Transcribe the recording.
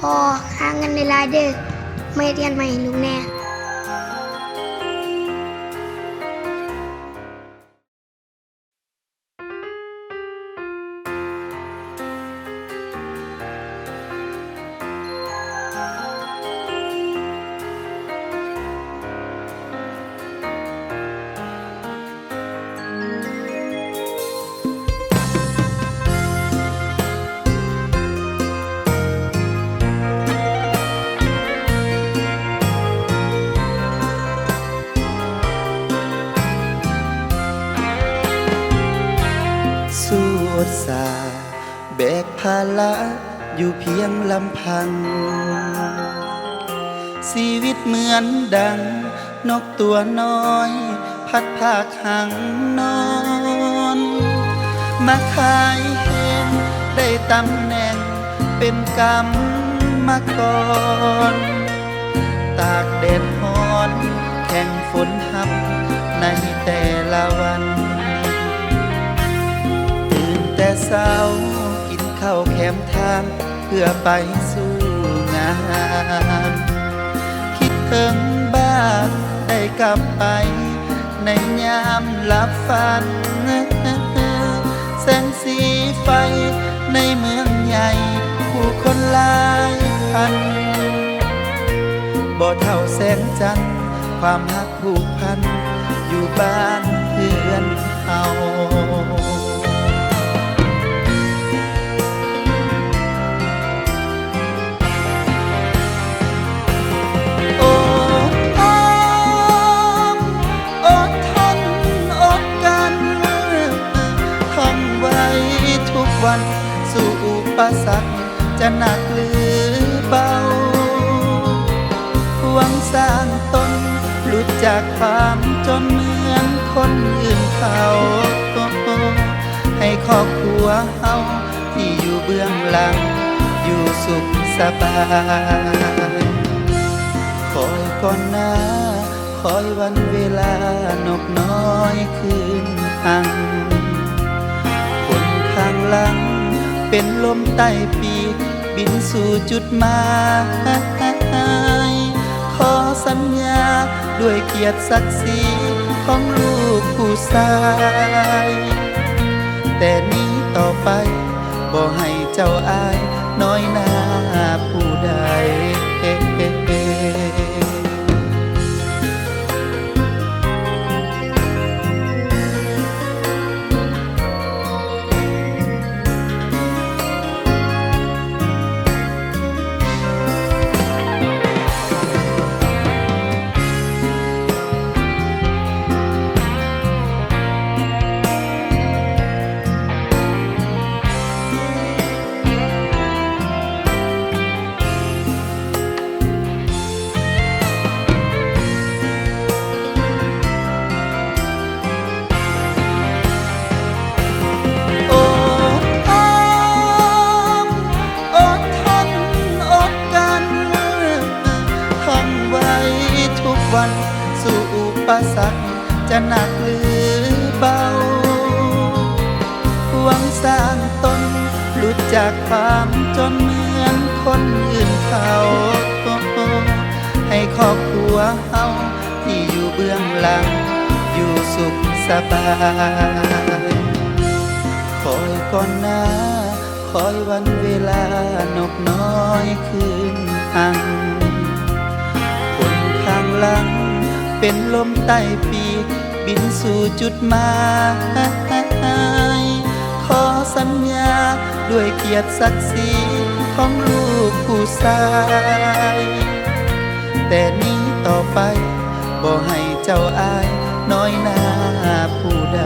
พอหาเงินในรายเด้อไม่เรียนใหม่ห้ลูกแน่ ภาระอยู่เพียงลำพัง ชีวิตเหมือนดัง นกตัวน้อย พัดภาคหังนอน มาขายเห็นได้ตำแหน่งเป็นกรรมมาก่อน ตากแดดฮอนแข่งฝนหับในแต่ละวัน ตื่นแต่เช้า กินข้าแคมทางเพื่อไปสู่งาน คิดถึงบ้านได้กลับไป ในยามหลับฝัน แสงสีไฟในเมืองใหญ่ผู้คนหลายพันบ่เท่าแสงจันทร์ความหักผูกพันอยู่บ้าน วันสู่อุปสรรคจะหนักหรือเบา หวังสร้างตนหลุดจากความจนเหมือนคนอื่นเขาให้ครอบครัวเฮาที่อยู่เบื้องหลัง อยู่สุขสบายคอยก่อนหน้าคอยวันเวลานกน้อยคืนหังคนข้าง ลัง เป็นลมใต้ปีกบินสู่จุดหมายขอสัญญาด้วยเกียรติศักดิ์ศรีของลูกผู้ชาย แต่นี้ต่อไปบ่ให้เจ้าอาย หรือเบา หวังสร้างตนหลุดจากความจนเหมือนคนอื่นเขาให้ครอบครัวเฮาที่อยู่เบื้องหลัง อยู่สุขสบายคอยก่อนหน้าคอยวันเวลานกน้อยคืนหังคนข้างหลังเป็นลมใต้ปี บินสู่จุดหมายขอสัญญาด้วยเกียรติศักดิ์ศรีของลูกผู้ชาย แต่นี้ต่อไปบ่ให้เจ้าอายน้อยหน้าผู้ใด